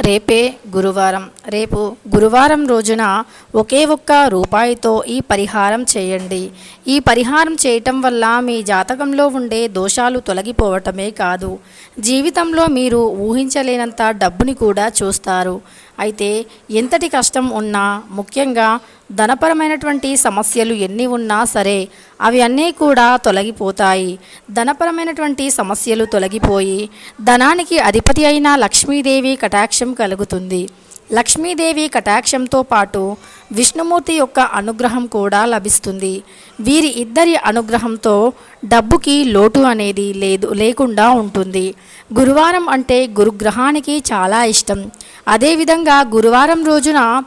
రేపే గురువారం. రేపు గురువారం రోజున ఒకే ఒక్క రూపాయితో ఈ పరిహారం చేయండి. ఈ పరిహారం చేయటం వల్ల మీ జాతకంలో ఉండే దోషాలు తొలగిపోవటమే కాదు. జీవితంలో మీరు ఊహించలేనంత డబ్బుని కూడా చూస్తారు. అయితే ఎంతటి కష్టం ఉన్నా ముఖ్యంగా ధనపరమైనటువంటి సమస్యలు ఎన్ని ఉన్నా సరే అవి అన్నీ కూడా తొలగిపోతాయి. ధనపరమైనటువంటి సమస్యలు తొలగిపోయి ధనానికి అధిపతి అయిన లక్ష్మీదేవి కటాక్షం కలుగుతుంది. లక్ష్మీదేవి కటాక్షంతో పాటు విష్ణుమూర్తి యొక్క అనుగ్రహం కూడా లభిస్తుంది. వీరి ఇద్దరి అనుగ్రహంతో డబ్బుకి లోటు అనేది లేదు లేకుండా ఉంటుంది. గురువారం అంటే గురుగ్రహానికి చాలా ఇష్టం. అదేవిధంగా గురువారం రోజున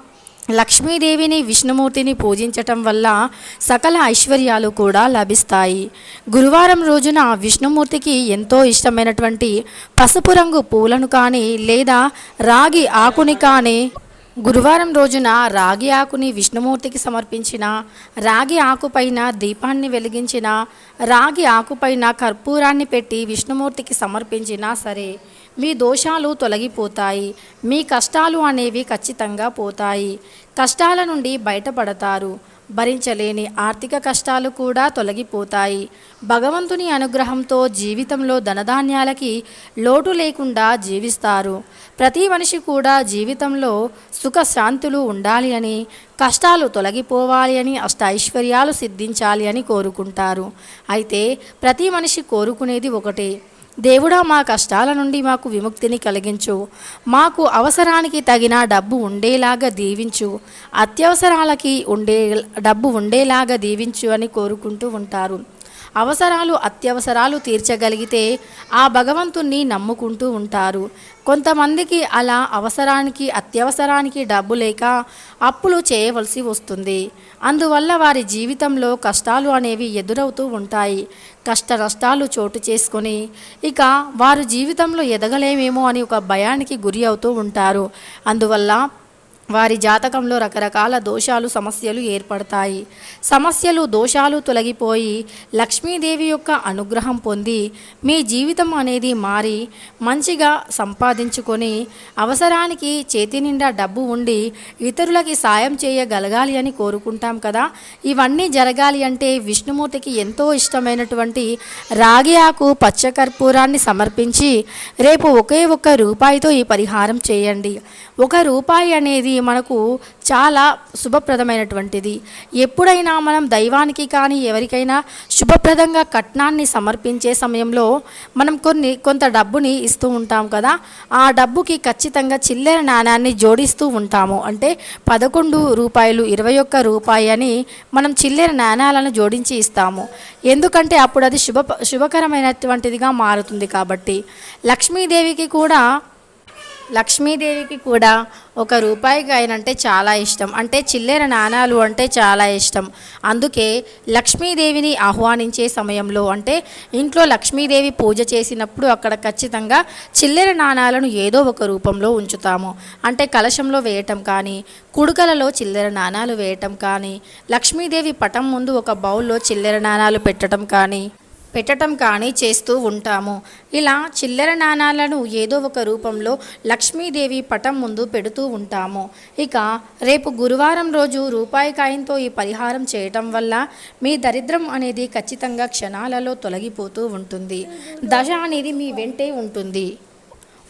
లక్ష్మీదేవిని విష్ణుమూర్తిని పూజించటం వల్ల సకల ఐశ్వర్యాలు కూడా లభిస్తాయి. గురువారం రోజున విష్ణుమూర్తికి ఎంతో ఇష్టమైనటువంటి పసుపు రంగు పూలను కానీ లేదా రాగి ఆకుని కానీ గురువారం రోజున రాగి ఆకుని విష్ణుమూర్తికి సమర్పించిన రాగి ఆకుపైన దీపాన్ని వెలిగించిన రాగి ఆకుపైన కర్పూరాన్ని పెట్టి విష్ణుమూర్తికి సమర్పించినా సరే మీ దోషాలు తొలగిపోతాయి. మీ కష్టాలు అనేవి ఖచ్చితంగా పోతాయి. కష్టాల నుండి బయటపడతారు. భరించలేని ఆర్థిక కష్టాలు కూడా తొలగిపోతాయి. భగవంతుని అనుగ్రహంతో జీవితంలో ధనధాన్యాలకి లోటు లేకుండా జీవిస్తారు. ప్రతి మనిషి కూడా జీవితంలో సుఖశాంతులు ఉండాలి అని కష్టాలు తొలగిపోవాలి అని అష్ట ఐశ్వర్యాలు సిద్ధించాలి అని కోరుకుంటారు. అయితే ప్రతి మనిషి కోరుకునేది ఒకటే. దేవుడా మా కష్టాల నుండి మాకు విముక్తిని కలిగించు. మాకు అవసరానికి తగిన డబ్బు ఉండేలాగా దీవించు. అత్యవసరాలకి ఉండే డబ్బు ఉండేలాగా దీవించు అని కోరుకుంటూ ఉంటారు. అవసరాలు అత్యవసరాలు తీర్చగలిగితే ఆ భగవంతుణ్ణి నమ్ముకుంటూ ఉంటారు. కొంతమందికి అలా అవసరానికి అత్యవసరానికి డబ్బు లేక అప్పులు చేయవలసి వస్తుంది. అందువల్ల వారి జీవితంలో కష్టాలు అనేవి ఎదురవుతూ ఉంటాయి. కష్ట నష్టాలు చోటు చేసుకొని ఇక వారు జీవితంలో ఎదగలేమేమో అని ఒక భయానికి గురి అవుతూ ఉంటారు. అందువల్ల వారి జాతకంలో రకరకాల దోషాలు సమస్యలు ఏర్పడతాయి. సమస్యలు దోషాలు తొలగిపోయి లక్ష్మీదేవి యొక్క అనుగ్రహం పొంది మీ జీవితం అనేది మారి మంచిగా సంపాదించుకొని అవసరానికి చేతి నిండా డబ్బు ఉండి ఇతరులకి సాయం చేయగలగాలి అని కోరుకుంటాం కదా. ఇవన్నీ జరగాలి అంటే విష్ణుమూర్తికి ఎంతో ఇష్టమైనటువంటి రాగి ఆకు పచ్చకర్పూరాన్ని సమర్పించి రేపు ఒకే ఒక్క రూపాయితో ఈ పరిహారం చేయండి. ఒక రూపాయి అనేది మనకు చాలా శుభప్రదమైనటువంటిది. ఎప్పుడైనా మనం దైవానికి కానీ ఎవరికైనా శుభప్రదంగా కట్నాన్ని సమర్పించే సమయంలో మనం కొన్ని కొంత డబ్బుని ఇస్తూ ఉంటాం కదా. ఆ డబ్బుకి ఖచ్చితంగా చిల్లర నాణాన్ని జోడిస్తూ ఉంటాము. అంటే పదకొండు రూపాయలు ఇరవై ఒక్క రూపాయి అని మనం చిల్లర నాణాలను జోడించి ఇస్తాము. ఎందుకంటే అప్పుడు అది శుభ శుభకరమైనటువంటిదిగా మారుతుంది కాబట్టి. లక్ష్మీదేవికి కూడా లక్ష్మీదేవికి కూడా ఒక రూపాయి కాయిన్ అంటే చాలా ఇష్టం. అంటే చిల్లర నాణాలు అంటే చాలా ఇష్టం. అందుకే లక్ష్మీదేవిని ఆహ్వానించే సమయంలో అంటే ఇంట్లో లక్ష్మీదేవి పూజ చేసినప్పుడు అక్కడ ఖచ్చితంగా చిల్లర నాణాలను ఏదో ఒక రూపంలో ఉంచుతాము. అంటే కలశంలో వేయటం కానీ కుడుకలలో చిల్లర నాణాలు వేయటం కానీ లక్ష్మీదేవి పటం ముందు ఒక బౌల్లో చిల్లర నాణాలు పెట్టడం కానీ పెట్టటం కానీ చేస్తూ ఉంటాము. ఇలా చిల్లర నాణాలను ఏదో ఒక రూపంలో లక్ష్మీదేవి పటం ముందు పెడుతూ ఉంటాము. ఇక రేపు గురువారం రోజు రూపాయి కాయంతో ఈ పరిహారం చేయటం వల్ల మీ దరిద్రం అనేది ఖచ్చితంగా క్షణాలలో తొలగిపోతూ ఉంటుంది. దశ అనేది మీ వెంటే ఉంటుంది.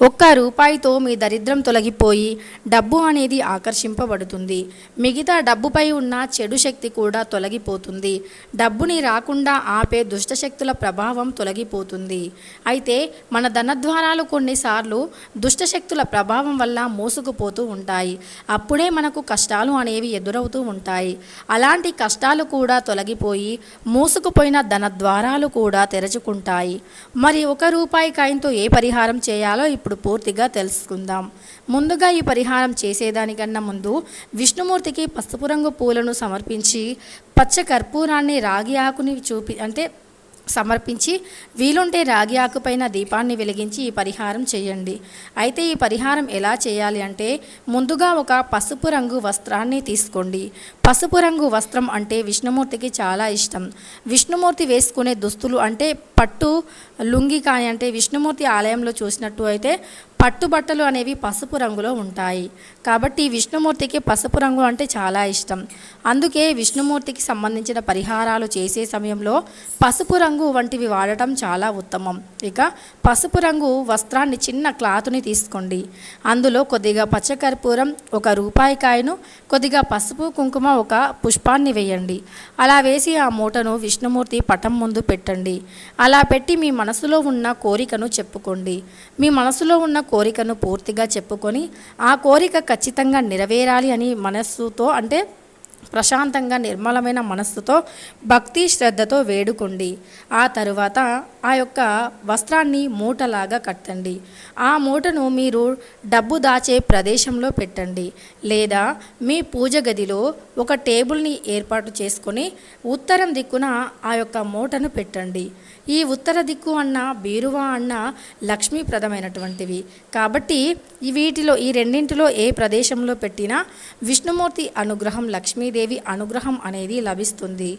ఒక్క రూపాయితో మీ దరిద్రం తొలగిపోయి డబ్బు అనేది ఆకర్షింపబడుతుంది. మిగతా డబ్బుపై ఉన్న చెడు శక్తి కూడా తొలగిపోతుంది. డబ్బుని రాకుండా ఆపే దుష్టశక్తుల ప్రభావం తొలగిపోతుంది. అయితే మన ధనద్వారాలు కొన్నిసార్లు దుష్టశక్తుల ప్రభావం వల్ల మోసుకుపోతూ ఉంటాయి. అప్పుడే మనకు కష్టాలు అనేవి ఎదురవుతూ ఉంటాయి. అలాంటి కష్టాలు కూడా తొలగిపోయి మూసుకుపోయిన ధన ద్వారాలు కూడా తెరుచుకుంటాయి. మరి ఒక రూపాయి కాయంతో ఏ పరిహారం చేయాలో ఇప్పుడు పూర్తిగా తెలుసుకుందాం. ముందుగా ఈ పరిహారం చేసేదానికన్నా ముందు విష్ణుమూర్తికి పసుపు రంగు పూలను సమర్పించి పచ్చ కర్పూరాన్ని రాగి ఆకుని చూపి అంటే సమర్పించి వీలుంటే రాగి ఆకుపైన దీపాన్ని వెలిగించి ఈ పరిహారం చేయండి. అయితే ఈ పరిహారం ఎలా చేయాలి అంటే ముందుగా ఒక పసుపు రంగు వస్త్రాన్ని తీసుకోండి. పసుపు రంగు వస్త్రం అంటే విష్ణుమూర్తికి చాలా ఇష్టం. విష్ణుమూర్తి వేసుకునే దుస్తులు అంటే పట్టు లుంగికాయ అంటే విష్ణుమూర్తి ఆలయంలో చూసినట్టు అయితే పట్టుబట్టలు అనేవి పసుపు రంగులో ఉంటాయి. కాబట్టి విష్ణుమూర్తికి పసుపు రంగు అంటే చాలా ఇష్టం. అందుకే విష్ణుమూర్తికి సంబంధించిన పరిహారాలు చేసే సమయంలో పసుపు రంగు వంటివి వాడటం చాలా ఉత్తమం. ఇక పసుపు రంగు వస్త్రాన్ని చిన్న క్లాత్ని తీసుకోండి. అందులో కొద్దిగా పచ్చకర్పూరం ఒక రూపాయి కాయను కొద్దిగా పసుపు కుంకుమ ఒక పుష్పాన్ని వేయండి. అలా వేసి ఆ మూటను విష్ణుమూర్తి పటం ముందు పెట్టండి. అలా పెట్టి మీ మనసులో ఉన్న కోరికను చెప్పుకోండి. మీ మనసులో ఉన్న కోరికను పూర్తిగా చెప్పుకొని ఆ కోరిక ఖచ్చితంగా నెరవేరాలి అని మనస్సుతో అంటే ప్రశాంతంగా నిర్మలమైన మనస్సుతో భక్తి శ్రద్ధతో వేడుకోండి. ఆ తరువాత ఆ యొక్క వస్త్రాన్ని మూటలాగా కట్టండి. ఆ మూటను మీరు డబ్బు దాచే ప్రదేశంలో పెట్టండి. లేదా మీ పూజ గదిలో ఒక టేబుల్ని ఏర్పాటు చేసుకొని ఉత్తరం దిక్కున ఆ యొక్క మూటను పెట్టండి. ఈ ఉత్తర దిక్కు అన్న బీరువా అన్న లక్ష్మీప్రదమైనటువంటివి. కాబట్టి వీటిలో ఈ రెండింటిలో ఏ ప్రదేశంలో పెట్టినా విష్ణుమూర్తి అనుగ్రహం లక్ష్మీదేవి అనుగ్రహం అనేది లభిస్తుంది.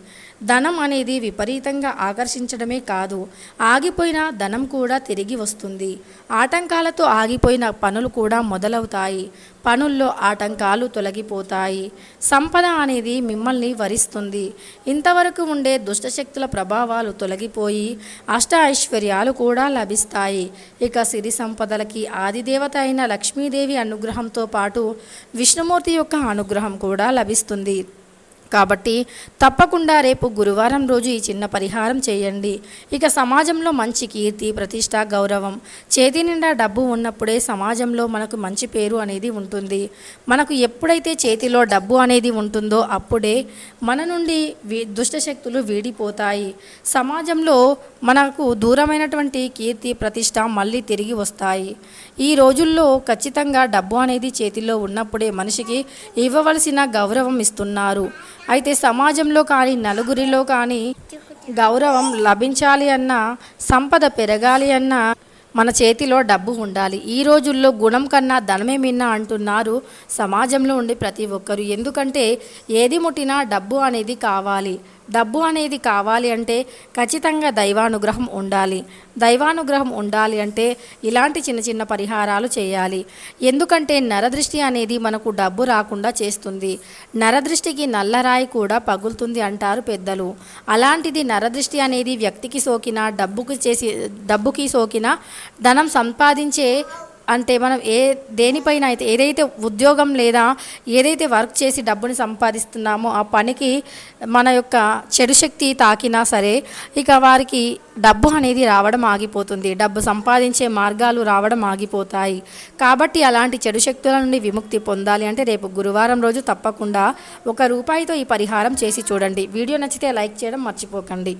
ధనం అనేది విపరీతంగా ఆకర్షించడమే కాదు ఆగిపోయిన ధనం కూడా తిరిగి వస్తుంది. ఆటంకాలతో ఆగిపోయిన పనులు కూడా మొదలవుతాయి. పనుల్లో ఆటంకాలు తొలగిపోతాయి. సంపద అనేది మిమ్మల్ని వరిస్తుంది. ఇంతవరకు ఉండే దుష్టశక్తుల ప్రభావాలు తొలగిపోయి అష్ట ఐశ్వర్యాలు కూడా లభిస్తాయి. ఇక సిరి సంపదలకి ఆదిదేవత అయిన లక్ష్మీదేవి అనుగ్రహంతో పాటు విష్ణుమూర్తి యొక్క అనుగ్రహం కూడా లభిస్తుంది. కాబట్టి తప్పకుండా రేపు గురువారం రోజు ఈ చిన్న పరిహారం చేయండి. ఇక సమాజంలో మంచి కీర్తి ప్రతిష్ట గౌరవం చేతి నిండా డబ్బు ఉన్నప్పుడే సమాజంలో మనకు మంచి పేరు అనేది ఉంటుంది. మనకు ఎప్పుడైతే చేతిలో డబ్బు అనేది ఉంటుందో అప్పుడే మన నుండి దుష్టశక్తులు వీడిపోతాయి. సమాజంలో మనకు దూరమైనటువంటి కీర్తి ప్రతిష్ట మళ్ళీ తిరిగి వస్తాయి. ఈ రోజుల్లో ఖచ్చితంగా డబ్బు అనేది చేతిలో ఉన్నప్పుడే మనిషికి ఇవ్వవలసిన గౌరవం ఇస్తున్నారు. అయితే సమాజంలో కానీ నలుగురిలో కానీ గౌరవం లభించాలి అన్నా సంపద పెరగాలి అన్నా మన చేతిలో డబ్బు ఉండాలి. ఈ రోజుల్లో గుణం కన్నా ధనమే మిన్న అంటున్నారు సమాజంలో ఉండే ప్రతి ఒక్కరు. ఎందుకంటే ఏది ముట్టినా డబ్బు అనేది కావాలి. డబ్బు అనేది కావాలి అంటే ఖచ్చితంగా దైవానుగ్రహం ఉండాలి. దైవానుగ్రహం ఉండాలి అంటే ఇలాంటి చిన్న చిన్న పరిహారాలు చేయాలి. ఎందుకంటే నరదృష్టి అనేది మనకు డబ్బు రాకుండా చేస్తుంది. నరదృష్టికి నల్లరాయి కూడా పగులుతుంది అంటారు పెద్దలు. అలాంటిది నరదృష్టి అనేది వ్యక్తికి సోకిన డబ్బుకి చేసి డబ్బుకి సోకిన ధనం సంపాదించే అంటే మనం ఏ దేనిపైన అయితే ఏదైతే ఉద్యోగం లేదా ఏదైతే వర్క్ చేసి డబ్బుని సంపాదిస్తున్నామో ఆ పనికి మన యొక్క చెడు శక్తి తాకినా సరే ఇక వారికి డబ్బు అనేది రావడం ఆగిపోతుంది. డబ్బు సంపాదించే మార్గాలు రావడం ఆగిపోతాయి. కాబట్టి అలాంటి చెడు శక్తుల నుండి విముక్తి పొందాలి అంటే రేపు గురువారం రోజు తప్పకుండా ఒక రూపాయితో ఈ పరిహారం చేసి చూడండి. వీడియో నచ్చితే లైక్ చేయడం మర్చిపోకండి.